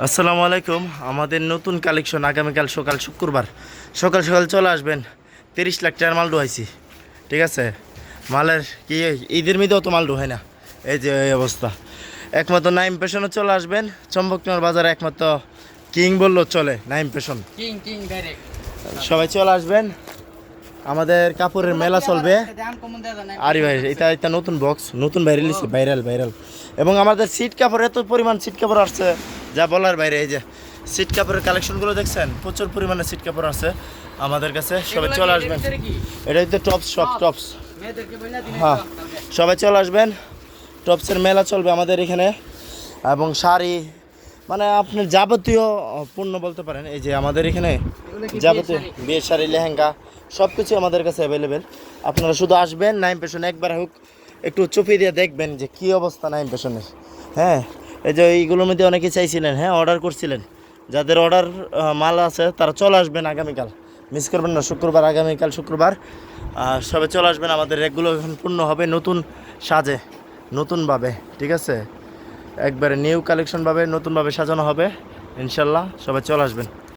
আসসালামু আলাইকুম। আমাদের নতুন কালেকশন আগামীকাল সকাল শুক্রবার। সকাল সকাল চলে আসবেন। তিরিশ লাখ টাকার মাল ডুহাইছি। ঠিক আছে? মালের কি ঈদের মধ্যেও তো মাল ডুহাই না। এই যে এই অবস্থা। একমাত্র নাইম পেশনে চলে আসবেন। চম্বকনগর বাজারে একমাত্র কিং বললেও চলে Naim passion king king direct সবাই চলে আসবেন। আমাদের কাপড়ের মেলা চলবে। আরে ভাই এটা এটা নতুন বক্স নতুন ভাইরাল ভাইরাল ভাইরাল এবং আমাদের সিট কাপড় এত পরিমাণ সিট কাপড় আসছে। যা বলার বাইরে এই যে সিট কাপড়ের কালেকশনগুলো দেখছেন? প্রচুর পরিমাণে সিট কাপড় আছে আমাদের কাছে। সবাই চলে আসবেন। এটা হচ্ছে টপস সব টপস। হ্যাঁ সবাই চলে আসবেন। টপসের মেলা চলবে আমাদের এখানে। এবং শাড়ি মানে আপনার যাবতীয় পণ্য বলতে পারেন এই যে আমাদের এখানে যাবতীয় বিয়ে শাড়ি? লেহেঙ্গা সব কিছু আমাদের কাছে অ্যাভেলেবেল আপনারা শুধু আসবেন নাইম পেশন একবার হোক একটু চুপি দিয়ে দেখবেন যে কী অবস্থা নাইম পেশনের হ্যাঁ এই যে এইগুলোর মধ্যে অনেকে চাইছিলেন হ্যাঁ অর্ডার করছিলেন। যাদের অর্ডার মাল আছে, তারা চলে আসবেন আগামীকাল। মিস করবেন না, শুক্রবার, আগামীকাল শুক্রবার। সবে চলে আসবেন, আমাদের রেকগুলো পূর্ণ হবে, নতুন সাজে, নতুনভাবে, ঠিক আছে? একবারে নিউ কালেকশনভাবে নতুনভাবে সাজানো হবে, ইনশাল্লাহ সবাই চলে আসবেন।